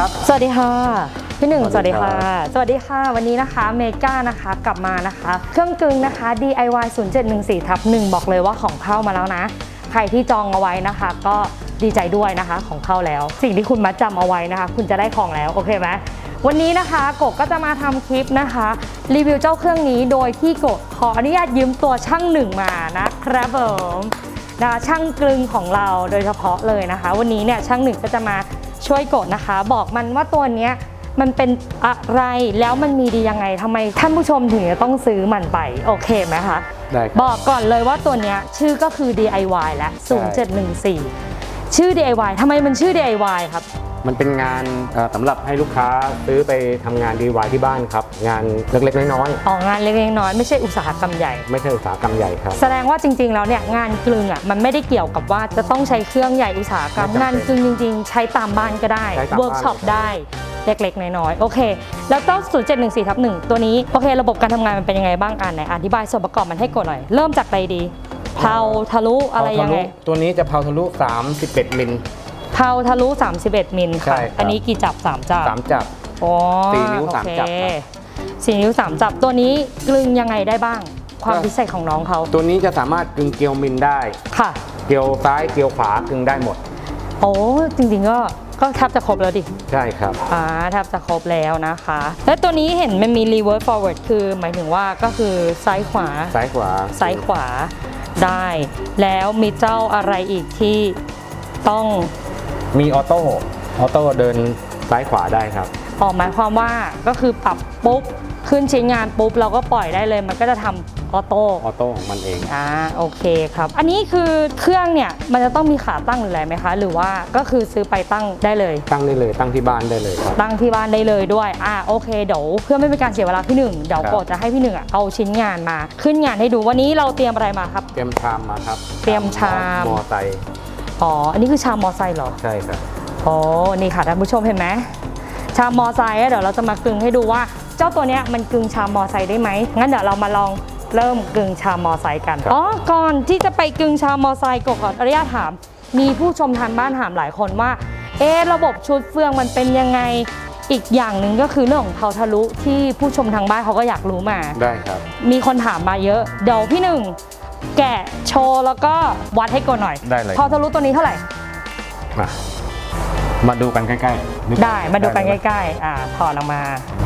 ครับ สวัสดีค่ะ พี่หนึ่งสสวัวัสสดีดีครัค่ะบสวัสดีค่ะ วันนี้นะคะเมกานะคะกลับมานะคะ เครื่องกลึงนะคะ DIY 0714ทับ1บอกเลยว่าของเข้ามาแล้วนะ ใครที่จองเอาไว้นะคะ ก็ดีใจด้วยนะคะของเข้าแล้ว สิ่งที่คุณมัดจำเอาไว้นะคะ คุณจะได้ของแล้วโอเคไหมวันนี้นะคะกบก็จะมาทำคลิปนะคะ รีวิวเจ้าเครื่องนี้โดยที่กบขออนุญาตยืมตัวช่างหนึ่งมานะครับผมนะคะช่างกลึงของเราโดยเฉพาะเลยนะคะ วันนี้เนี่ยช่างหนึ่งก็จะมา ช่วยกดนะคะ บอกมันว่าตัวเนี้ยมันเป็นอะไรแล้วมันมีดียังไงทำไมท่านผู้ชมถึงจะต้องซื้อมันไป โอเคไหมคะได้ครับบอกก่อนเลยว่าตัวเนี้ยชื่อก็คือ DIY และใช่0714 ชื่อ DIY ทำไมมันชื่อ DIY ครับ มันเป็นงานเอ่อสำหรับให้ลูกค้าซื้อไปทำงาน DIY ที่บ้านครับ งานเล็กๆน้อยออกงานเล็กๆน้อยๆไม่ใช่อุตสาหกรรมใหญ่ ๆ ไม่ใช่อุตสาหกรรมใหญ่ครับ แสดงว่าจริง ๆ แล้วเนี่ยงานกลึงอะมันไม่ได้เกี่ยวกับว่าจะต้องใช้เครื่องใหญ่อุตสาหกรรมไม่จำเป็นงานกลึงจริง ๆ ใช้ตามบ้านก็ได้ ใช้ตามบ้าน เวิร์กช็อปได้เล็กๆ น้อยๆ โอเค แล้วก็0714ทับหนึ่งตัวนี้ โอเค ระบบการทำงานมันเป็นยังไงบ้างอ่านไหนอธิบายส่วนประกอบมันให้กดหน่อย เริ่มจากอะไรดีเพาทะลุอะไรยังไง เผาทะลุตัวนี้จะเผาทะลุ 31 มิล เพาทะลุ 31 มิลใช่ค่ะ ครับ อันนี้กี่จับ 3 จับสามจับ อ๋อสี่นิ้วสามโอเคจับครับ สี่นิ้วสามจับตัวนี้กลึงยังไงได้บ้าง ความก็พิเศษของน้องเขาตัวนี้จะสามารถกึงเกลียวมิลได้ ค่ะ เกลียวซ้ายเกลียวขวากึงได้หมด โอ้จริงๆก็ก็แทบจะครบแล้วดิ ใช่ครับ อ่าแทบจะครบแล้วนะคะ แล้วตัวนี้เห็นมันมี reverse forward คือหมายถึงว่าก็คือซ้ายขวา ซ้ายขวาซ้ายขวาได้ แล้วมีเจ้าอะไรอีกที่ต้อง มีออโต้ออโต้เดินซ้ายขวาได้ครับ ออกหมายความว่าก็คือปรับปุ๊บขึ้นชิ้นงานปุ๊บเราก็ปล่อยได้เลยมันก็จะทำออโต้ออโต้ของมันเอง อ่าโอเคครับ อันนี้คือเครื่องเนี่ยมันจะต้องมีขาตั้งหรืออะไรไหมคะ หรือว่าก็คือซื้อไปตั้งได้เลย ตั้งได้เลยตั้งที่บ้านได้เลยครับ ตั้งที่บ้านได้เลยด้วย อ่าโอเคเดี๋ยวเพื่อไม่เป็นการเสียเวลาพี่หนึ่งเดี๋ยวครับโกดจะให้พี่หนึ่งอะเอาชิ้นงานมา ขึ้นงานให้ดูวันนี้เราเตรียมอะไรมาครับ เตรียมชามมาครับเตรียมชาม มอไซค์ อ๋อ อันนี้คือชามมอไซค์เหรอ ใช่ครับอ๋อ นี่ค่ะท่านผู้ชมเห็นไหมชามมอไซค์อะเดี๋ยวเราจะมากึงให้ดูว่า เจ้าตัวเนี้ยมันกึงชามมอไซค์ได้ไหมงั้นเดี๋ยวเรามาลองเริ่มกึงชามมอไซค์กันครับอ๋อ ก่อนที่จะไปกึงชามมอไซค์ก็ขออนุญาตถาม มีผู้ชมทางบ้านถามหลายคนว่า เอ๊ะระบบชุดเฟืองมันเป็นยังไง อีกอย่างหนึ่งก็คือเรื่องของเผาทะลุที่ผู้ชมทางบ้านเขาก็อยากรู้มา ได้ครับ มีคนถามมาเยอะ เดี๋ยวพี่หนึ่ง แกะโชว์แล้วก็วัดให้ก่อนหน่อย ได้เลยเผาทะลุตัวนี้เท่าไหร่ มา มาดูกันใกล้ๆได้มาดูกันใกๆล้ๆอ่าถอดออกมา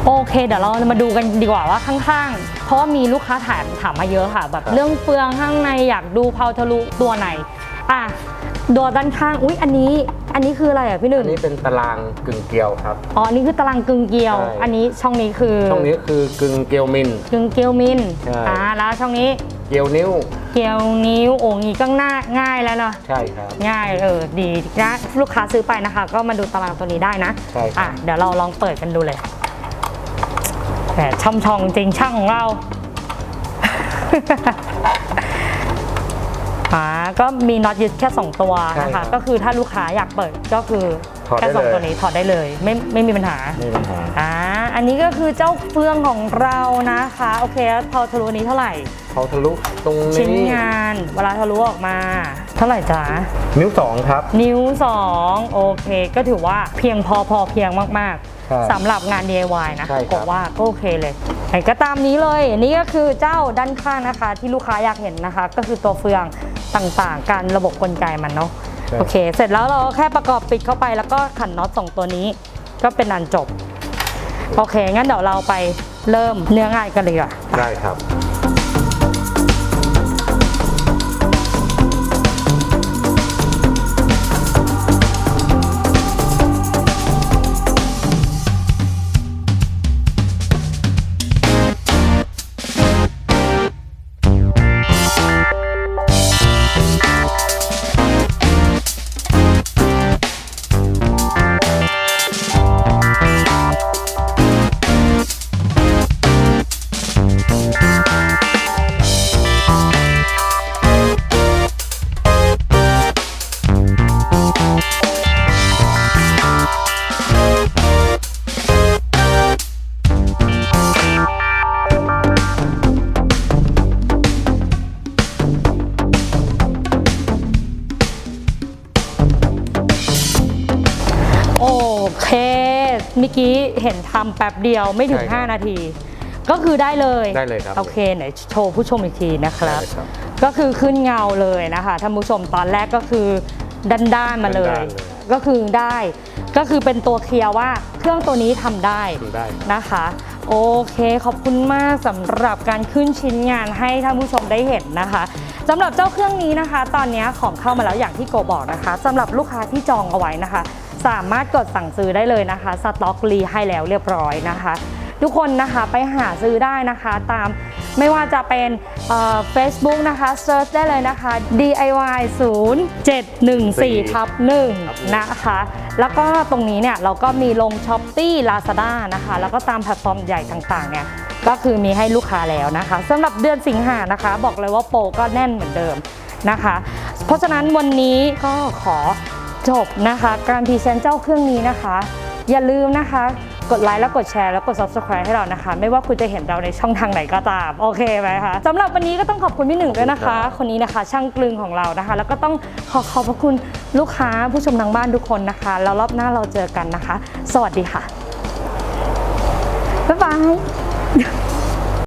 โอเค เดี๋ยวเรามาดูกันดีกว่าว่าข้างๆ เพราะว่ามีลูกค้าถามถามมาเยอะค่ะ แบบเรื่องเฟืองข้างในอยากดูเพาทะลุตัวไหนอะตัวด้านข้างอุ๊ยอันนี้ อันนี้คืออะไรอะพี่หนึ่อังนนี้เป็นตารางกึ่งเกลียวครับ อ๋ออันนี้คือตารางกึ่งเกลียว ใช่ อันนี้ช่องนี้คือช่องนี้คือกึ่งเกลียวมิลกึ่งเกลียวมินใช่ อ่าแล้วช่องนี้ เกลียวนิ้ว เกลียวนิ้วโอ้ยก็ง่ายง่ายแล้วเนาะใช่ครับ ง่ายเออดีนะลูกค้าซื้อไปนะคะ ก็มาดูตารางตัวนี้ได้นะใช่ครับ อะเดี๋ยวเราลองเปิดกันดูเลยแหมช่ำชองจริงช่างของเรา อ่าก็มีน็อตยึดแค่ 2 ตัวนะคะก็คือถ้าลูกค้าอยากเปิดก็คือ ถอดแค่ได้สองเลย ตัวนี้ถอดได้เลย ไม่ไม่มีปัญหา ไม่มีปัญหาอ่า อันนี้ก็คือเจ้าเฟืองของเรานะคะ โอเคแล้วพอทะลุนี้เท่าไหร่ เขาทะลุตรงชิ้นนี้งาน เวลาทะลุออกมา เท่าไหร่จ๊ะ นิ้วสองครับ นิ้ว 2 โอเค ก็ถือว่าเพียงพอพอเพียงมาก ใช่ๆสำหรับงาน DIY นะใช่ครับบอกว่าก็โอเคเลยไหนก็ตามนี้เลย อันนี้ก็คือเจ้าด้านข้างนะคะ ที่ลูกค้าอยากเห็นนะคะ ก็คือตัวเฟืองต่างๆ การระบบกลไกมันเนาะใช่ โอเค เสร็จแล้วเราก็แค่ประกอบปิดเข้าไปแล้วก็ขันน็อตสองตัวนี้ ก็เป็นอันจบ โอเค งั้นเดี๋ยวเราไปเริ่มเนื้องานกันเลยอะได้ครับ เมื่อกี้เห็นทำแป๊บเดียวไม่ถึง ใช่ครับ5 นาที ก็คือได้เลยได้เลยครับโอเคไหนโชว์ผู้ชมอีกทีนะครับ ได้ครับก็คือขึ้นเงาเลยนะคะท่านผู้ชมตอนแรกก็คือด้านๆมาเลย ด้านๆเลยก็คือได้ ก็คือเป็นตัวเคลียร์ว่าเครื่องตัวนี้ทำได้ทำได้ครับ นะคะ โอเคขอบคุณมากสำหรับการขึ้นชิ้นงานให้ท่านผู้ชมได้เห็นนะคะสำหรับเจ้าเครื่องนี้นะคะ ตอนนี้ของเข้ามาแล้วอย่างที่โกบอกนะคะสำหรับลูกค้าที่จองเอาไว้นะคะ สามารถกดสั่งซื้อได้เลยนะคะ สต็อกรีให้แล้วเรียบร้อยนะคะ ทุกคนนะคะไปหาซื้อได้นะคะตามไม่ว่าจะเป็นเฟซบุ๊กนะคะเซิร์ชได้เลยนะคะ DIY 0714ทับ1นะคะ แล้วก็ตรงนี้เนี่ยเราก็มีลง s h อ p e e Lazada นะคะ แล้วก็ตามแพลตฟอร์มใหญ่ต่างๆเนี่ยก็คือมีให้ลูกค้าแล้วนะคะสำหรับเดือนสิงหานะคะ บอกเลยว่าโปรก็แน่นเหมือนเดิมนะคะ เพราะฉะนั้นวันนี้ก็ขอ จบนะคะ การพรีเซนต์เจ้าเครื่องนี้นะคะ อย่าลืมนะคะ กดไลค์แล้วกดแชร์แล้วกด subscribe ให้เรานะคะ ไม่ว่าคุณจะเห็นเราในช่องทางไหนก็ตาม โอเคไหมคะสำหรับวันนี้ก็ต้องขอบคุณพี่หนึ่งด้วยนะคะ คนนี้นะคะ ช่างกลึงของเรานะคะ แล้วก็ต้องขอขอบพระคุณลูกค้าผู้ชมทางบ้านทุกคนนะคะ แล้วรอบหน้าเราเจอกันนะคะ สวัสดีค่ะบ๊ายบาย